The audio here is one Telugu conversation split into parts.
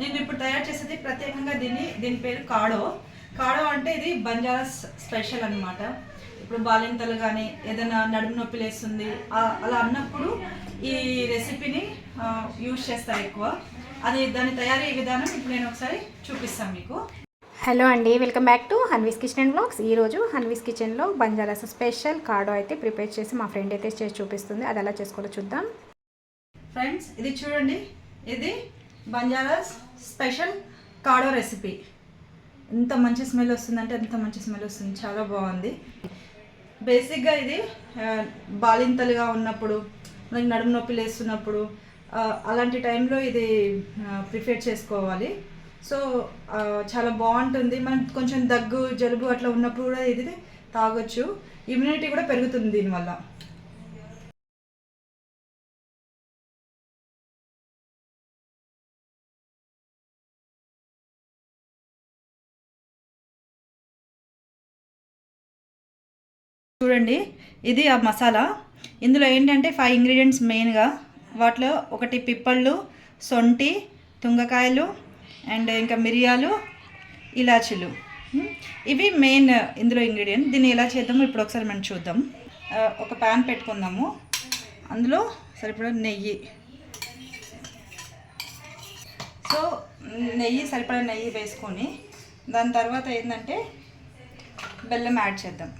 నేను ఇప్పుడు తయారు చేసేది ప్రత్యేకంగా దీన్ని దీని పేరు కాడో. కాడో అంటే ఇది బంజారాస్ స్పెషల్ అన్నమాట. ఇప్పుడు బాలింతలు కానీ ఏదైనా నడుము నొప్పి లేస్తుంది అలా అన్నప్పుడు ఈ రెసిపీని యూజ్ చేస్తారు ఎక్కువ. అది దాని తయారీ విధానం ఇప్పుడు నేను ఒకసారి చూపిస్తాను మీకు. హలో అండి welcome back to Hanvi's kitchen and vlogs ఈరోజు హన్వీస్ కిచెన్లో బంజారాస్ స్పెషల్ కార్డో అయితే ప్రిపేర్ చేసి మా ఫ్రెండ్ అయితే చేసి చూపిస్తుంది. అది ఎలా చేసుకోవాలో చూద్దాం. ఫ్రెండ్స్ ఇది చూడండి. ఇది బంజారాస్ స్పెషల్ కాడో రెసిపీ. ఎంత మంచి స్మెల్ వస్తుందంటే ఎంత మంచి స్మెల్ వస్తుంది. చాలా బాగుంది. బేసిక్గా ఇది బాలింతలుగా ఉన్నప్పుడు మనకి నడుము నొప్పి లేస్తున్నప్పుడు అలాంటి టైంలో ఇది ప్రిపేర్ చేసుకోవాలి. సో చాలా బాగుంటుంది. మనం కొంచెం దగ్గు జలుబు అట్లా ఉన్నప్పుడు కూడా ఇది తాగొచ్చు. ఇమ్యూనిటీ కూడా పెరుగుతుంది దీనివల్ల. చూడండి ఇది ఆ మసాలా. ఇందులో ఏంటంటే ఫైవ్ ఇంగ్రీడియంట్స్ మెయిన్గా వాటిలో ఒకటి పిప్పళ్ళు సొంటి తుంగకాయలు అండ్ ఇంకా మిరియాలు ఇలాచీలు. ఇవి మెయిన్ ఇందులో ఇంగ్రీడియంట్ దీన్ని ఎలా చేద్దామో ఇప్పుడు ఒకసారి మనం చూద్దాం. ఒక ప్యాన్ పెట్టుకుందాము. అందులో సరిపడా నెయ్యి. సో నెయ్యి సరిపడా నెయ్యి వేసుకొని దాని తర్వాత ఏంటంటే బెల్లం యాడ్ చేద్దాం.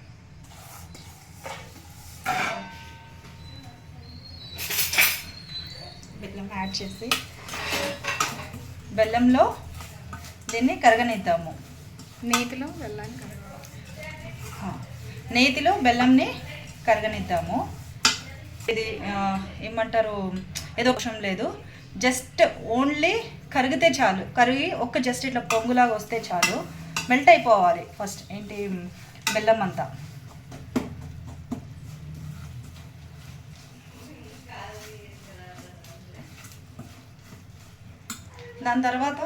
బెల్లం యాడ్ చేసి బెల్లంలో దీన్ని కరగనిద్దాము. నేతిలో ఆ, నేతిలో బెల్లంని కరగనిద్దాము. ఇది ఏమంటారు ఏదో అవసరం లేదు. జస్ట్ ఓన్లీ కరిగితే చాలు. కరిగి ఒక్క జస్ట్ ఇట్లా పొంగులాగా వస్తే చాలు. మెల్ట్ అయిపోవాలి ఫస్ట్. ఏంటి బెల్లం అంతా. దాని తర్వాత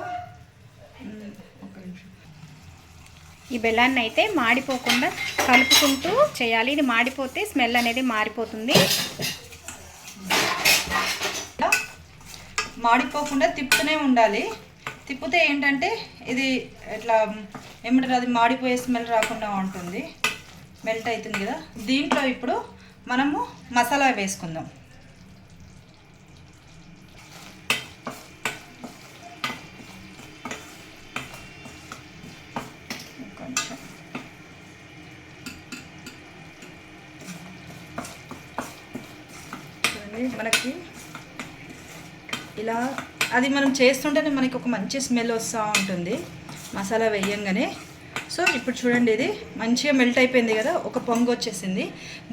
నిమిషం. ఈ బెల్లాన్ని అయితే మాడిపోకుండా కలుపుకుంటూ చేయాలి. ఇది మాడిపోతే స్మెల్ అనేది మారిపోతుంది. మాడిపోకుండా తిప్పుతూనే ఉండాలి. తిప్పితే ఏంటంటే ఇది ఇట్లా ఏమంటారు అది మాడిపోయే స్మెల్ రాకుండా ఉంటుంది. మెల్ట్ అవుతుంది కదా. దీంట్లో ఇప్పుడు మనము మసాలా వేసుకుందాం కొంచెం చూడండి మనకి ఇలా అది మనం చేస్తుంటేనే మనకి ఒక మంచి స్మెల్ వస్తూ ఉంటుంది. మసాలా వేయంగానే. సో ఇప్పుడు చూడండి ఇది మంచిగా మెల్ట్ అయిపోయింది కదా ఒక పొంగు వచ్చేసింది.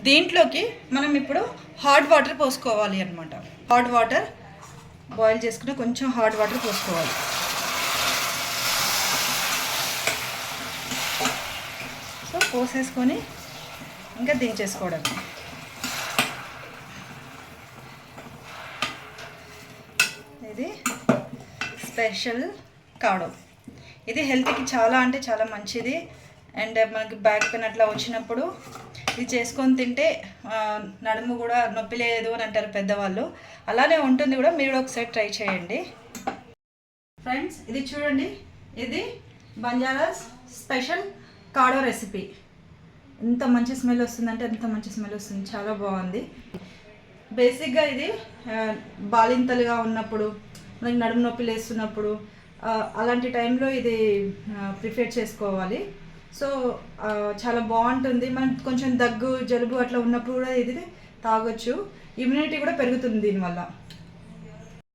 దీంట్లోకి మనం ఇప్పుడు హాట్ వాటర్ పోసుకోవాలి అనమాట హాట్ వాటర్ బాయిల్ చేసుకుని కొంచెం హాట్ వాటర్ పోసుకోవాలి. సో పోసేసుకొని ఇంకా దించేసుకోవడం ఇది స్పెషల్ కాడో ఇది హెల్త్కి చాలా అంటే చాలా మంచిది. అండ్ మనకి బ్యాక్ పెయిన్ అట్లా వచ్చినప్పుడు ఇది చేసుకొని తింటే నడుము కూడా నొప్పి లేదు అని అంటారు పెద్దవాళ్ళు. అలానే ఉంటుంది కూడా మీరు ఒకసారి ట్రై చేయండి. ఫ్రెండ్స్ ఇది చూడండి. ఇది బంజారాస్ స్పెషల్ కాడో రెసిపీ. ఎంత మంచి స్మెల్ వస్తుందంటే ఎంత మంచి స్మెల్ వస్తుంది. చాలా బాగుంది. బేసిక్గా ఇది బాలింతలుగా ఉన్నప్పుడు మనకి నడుము నొప్పి లేస్తున్నప్పుడు అలాంటి టైంలో ఇది ప్రిఫేర్ చేసుకోవాలి. సో చాలా బాగుంటుంది. మనం కొంచెం దగ్గు జలుబు అట్లా ఉన్నప్పుడు కూడా ఇది తాగొచ్చు. ఇమ్యూనిటీ కూడా పెరుగుతుంది దీనివల్ల.